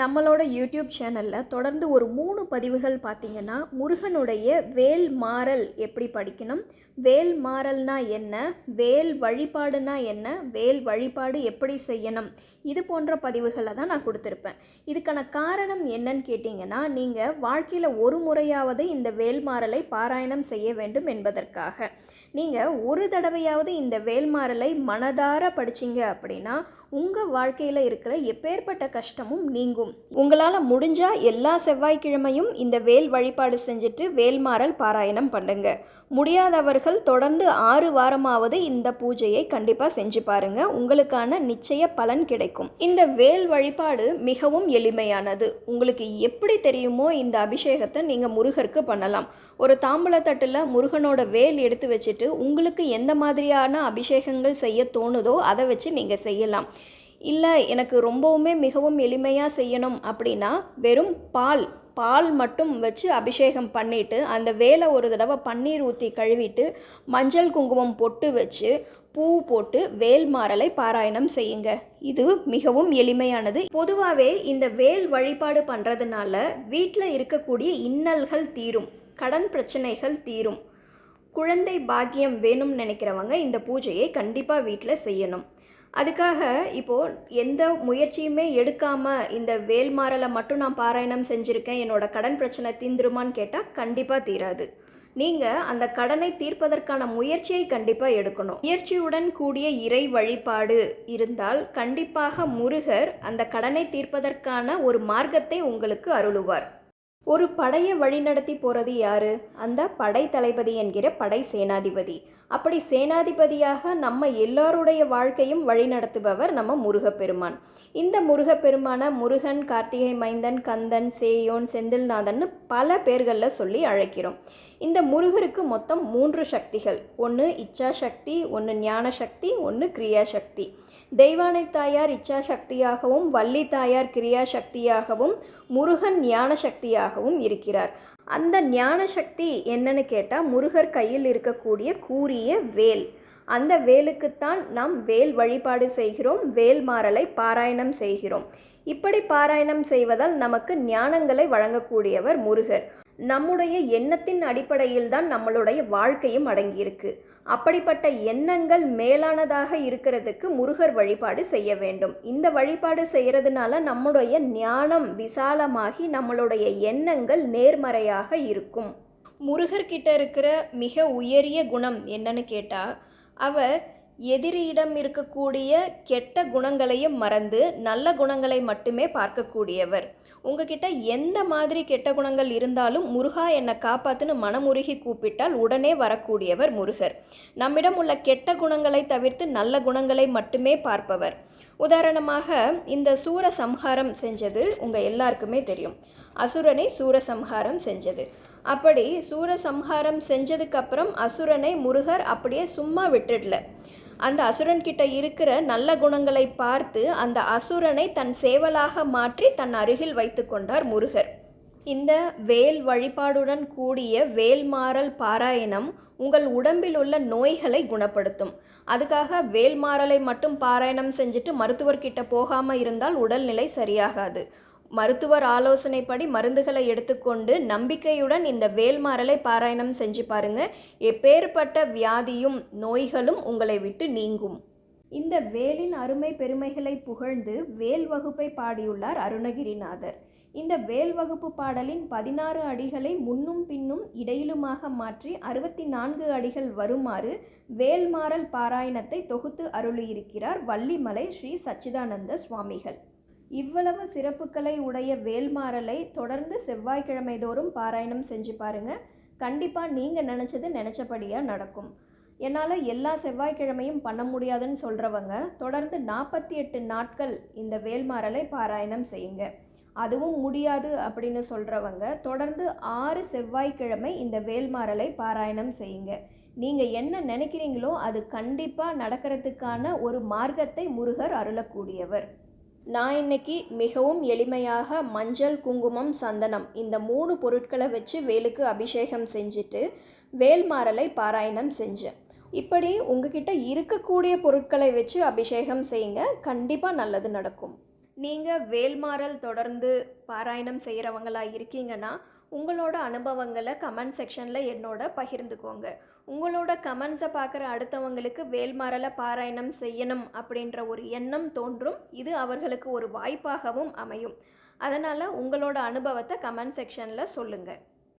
நம்மளோட யூடியூப் சேனலில் தொடர்ந்து ஒரு மூணு பதிவுகள் பார்த்திங்கன்னா முருகனுடைய வேல் மாறல் எப்படி படிக்கணும் வேல் மாறல்னா என்ன வேல் வழிபாடுனா என்ன வேல் வழிபாடு எப்படி செய்யணும் இது போன்ற பதிவுகளை தான் நான் கொடுத்துருப்பேன். இதுக்கான காரணம் என்னன்னு கேட்டிங்கன்னா நீங்கள் வாழ்க்கையில் ஒரு முறையாவது இந்த வேல் மாறலை பாராயணம் செய்ய வேண்டும் என்பதற்காக. நீங்கள் ஒரு தடவையாவது இந்த வேல்மாறலை மனதார படிச்சீங்க அப்படின்னா உங்கள் வாழ்க்கையில் இருக்கிற எப்பேற்பட்ட கஷ்டமும் நீங்கும். உங்களால் முடிஞ்சால் எல்லா செவ்வாய்க்கிழமையும் இந்த வேல் வழிபாடு செஞ்சுட்டு வேல்மாறல் பாராயணம் பண்ணுங்க. முடியாதவர்கள் தொடர்ந்து ஆறு வாரமாவது இந்த பூஜையை கண்டிப்பாக செஞ்சு பாருங்க. உங்களுக்கான நிச்சய பலன் கிடைக்கும். இந்த வேல் வழிபாடு மிகவும் எளிமையானது. உங்களுக்கு எப்படி தெரியுமோ இந்த அபிஷேகத்தை நீங்கள் முருகருக்கு பண்ணலாம். ஒரு தாம்பூலத்தட்டில் முருகனோட வேல் எடுத்து வச்சுட்டு உங்களுக்கு எந்த மாதிரியான அபிஷேகங்கள் செய்ய தோணுதோ அதை வச்சு நீங்கள் செய்யலாம். இல்லை எனக்கு ரொம்பவுமே மிகவும் எளிமையாக செய்யணும் அப்படின்னா வெறும் பால் பால் மட்டும் வச்சு அபிஷேகம் பண்ணிவிட்டு அந்த வேலை ஒரு தடவை பன்னீர் ஊற்றி கழுவிட்டு மஞ்சள் குங்குமம் பொட்டு வச்சு பூ போட்டு வேல் மாறலை பாராயணம் செய்யுங்க. இது மிகவும் எளிமையானது. பொதுவாகவே இந்த வேல் வழிபாடு பண்ணுறதுனால வீட்டில் இருக்கக்கூடிய இன்னல்கள் தீரும் கடன் பிரச்சனைகள் தீரும். குழந்தை பாக்கியம் வேணும்னு நினைக்கிறவங்க இந்த பூஜையை கண்டிப்பாக வீட்டில் செய்யணும். அதுக்காக இப்போது எந்த முயற்சியுமே எடுக்காமல் இந்த வேல்மாறலை மட்டும் நான் பாராயணம் செஞ்சுருக்கேன் என்னோட கடன் பிரச்சனை தீந்துருமான்னு கேட்டால் கண்டிப்பாக தீராது. நீங்கள் அந்த கடனை தீர்ப்பதற்கான முயற்சியை கண்டிப்பாக எடுக்கணும். முயற்சியுடன் கூடிய இறை வழிபாடு இருந்தால் கண்டிப்பாக முருகர் அந்த கடனை தீர்ப்பதற்கான ஒரு மார்க்கத்தை உங்களுக்கு அருளுவார். ஒரு படையை வழிநடத்தி போகிறது யாரு? அந்த படை தளபதி என்கிற படை சேனாதிபதி. அப்படி சேனாதிபதியாக நம்ம எல்லாருடைய வாழ்க்கையும் வழிநடத்துபவர் நம்ம முருகப்பெருமான். இந்த முருகப்பெருமான முருகன் கார்த்திகை மைந்தன் கந்தன் சேயோன் செந்தில்நாதன் பல பேர்களில் சொல்லி அழைக்கிறோம். இந்த முருகருக்கு மொத்தம் மூன்று சக்திகள். ஒன்று இச்சா சக்தி ஒன்று ஞான சக்தி ஒன்று கிரியா சக்தி தெய்வானை தாயார் இச்சா சக்தியாகவும் வள்ளி தாயார் கிரியா சக்தியாகவும் முருகன் ஞான சக்தியாகவும் இருக்கிறார். அந்த ஞான சக்தி என்னன்னு கேட்டால் முருகர் கையில் இருக்கக்கூடிய கூரிய வேல். அந்த வேலுக்குத்தான் நாம் வேல் வழிபாடு செய்கிறோம் வேல் மாறலை பாராயணம் செய்கிறோம். இப்படி பாராயணம் செய்வதால் நமக்கு ஞானங்களை வழங்கக்கூடியவர் முருகர். நம்முடைய எண்ணத்தின் அடிப்படையில் தான் நம்மளுடைய வாழ்க்கையும் அடங்கியிருக்கு. அப்படிப்பட்ட எண்ணங்கள் மேலானதாக இருக்கிறதுக்கு முருகர் வழிபாடு செய்ய வேண்டும். இந்த வழிபாடு செய்கிறதுனால நம்முடைய ஞானம் விசாலமாகி நம்மளுடைய எண்ணங்கள் நேர்மறையாக இருக்கும். முருகர்கிட்ட இருக்கிற மிக உயரிய குணம் என்னன்னு கேட்டால் அவர் எதிரியிடம் இருக்கக்கூடிய கெட்ட குணங்களையும் மறந்து நல்ல குணங்களை மட்டுமே பார்க்கக்கூடியவர். உங்ககிட்ட எந்த மாதிரி கெட்ட குணங்கள் இருந்தாலும் முருகா என்னை காப்பாத்துன்னு மனமுருகி கூப்பிட்டால் உடனே வரக்கூடியவர் முருகர். நம்மிடம் உள்ள கெட்ட குணங்களை தவிர்த்து நல்ல குணங்களை மட்டுமே பார்ப்பவர். உதாரணமாக இந்த சூர சம்ஹாரம் செஞ்சது உங்கள் எல்லாருக்குமே தெரியும். அசுரனை சூரசம்ஹாரம் செஞ்சது. அப்படி சூரசம்ஹாரம் செஞ்சதுக்கப்புறம் அசுரனை முருகர் அப்படியே சும்மா விட்டுடல. அந்த அசுரன்கிட்ட இருக்கிற நல்ல குணங்களை பார்த்து அந்த அசுரனை தன் சேவலாக மாற்றி தன் அருகில் வைத்து கொண்டார் முருகர். இந்த வேல் வழிபாடுடன் கூடிய வேல்மாறல் பாராயணம் உங்கள் உடம்பில் உள்ள நோய்களை குணப்படுத்தும். அதுக்காக வேல்மாறலை மட்டும் பாராயணம் செஞ்சுட்டு மருத்துவர்கிட்ட போகாமல் இருந்தால் உடல்நிலை சரியாகாது. மருத்துவர் ஆலோசனைப்படி மருந்துகளை எடுத்துக்கொண்டு நம்பிக்கையுடன் இந்த வேல்மாறலை பாராயணம் செஞ்சு பாருங்க. எப்பேற்பட்ட வியாதியும் நோய்களும் உங்களை விட்டு நீங்கும். இந்த வேலின் அருமை பெருமைகளை புகழ்ந்து வேல் வகுப்பை பாடியுள்ளார் அருணகிரிநாதர். இந்த வேல் வகுப்பு பாடலின் பதினாறு அடிகளை முன்னும் பின்னும் இடையிலுமாக மாற்றி அறுபத்தி நான்கு அடிகள் வருமாறு வேல்மாறல் பாராயணத்தை தொகுத்து அருளியிருக்கிறார் வள்ளிமலை ஸ்ரீ சச்சிதானந்த சுவாமிகள். இவ்வளவு சிறப்புகளை உடைய வேல்மாறலை தொடர்ந்து செவ்வாய்க்கிழமை தோறும் பாராயணம் செஞ்சு பாருங்க. கண்டிப்பாக நீங்கள் நினச்சது நினச்சபடியாக நடக்கும். என்னால் எல்லா செவ்வாய்க்கிழமையும் பண்ண முடியாதுன்னு சொல்கிறவங்க தொடர்ந்து நாற்பத்தி எட்டு நாட்கள் இந்த வேல்மாறலை பாராயணம் செய்யுங்க. அதுவும் முடியாது அப்படின்னு சொல்கிறவங்க தொடர்ந்து ஆறு செவ்வாய்க்கிழமை இந்த வேல்மாறலை பாராயணம் செய்யுங்க. நீங்கள் என்ன நினைக்கிறீங்களோ அது கண்டிப்பாக நடக்கிறதுக்கான ஒரு மார்க்கத்தை முருகர் அருளக்கூடியவர். நான் இன்னைக்கு மிகவும் எளிமையாக மஞ்சள் குங்குமம் சந்தனம் இந்த மூணு பொருட்களை வச்சு வேலுக்கு அபிஷேகம் செஞ்சுட்டு வேல்மாறலை பாராயணம் செஞ்சேன். இப்படி உங்ககிட்ட இருக்கக்கூடிய பொருட்களை வச்சு அபிஷேகம் செய்யுங்க. கண்டிப்பாக நல்லது நடக்கும். நீங்கள் வேல்மாறல் தொடர்ந்து பாராயணம் செய்கிறவங்களா இருக்கீங்கன்னா உங்களோட அனுபவங்களை கமெண்ட் செக்ஷனில் என்னோட பகிர்ந்துக்கோங்க. உங்களோட கமெண்ட்ஸை பார்க்குற அடுத்தவங்களுக்கு வேல்மாறலை பாராயணம் செய்யணும் அப்படின்ற ஒரு எண்ணம் தோன்றும். இது அவர்களுக்கு ஒரு வாய்ப்பாகவும் அமையும். அதனால் உங்களோட அனுபவத்தை கமெண்ட் செக்ஷனில் சொல்லுங்கள்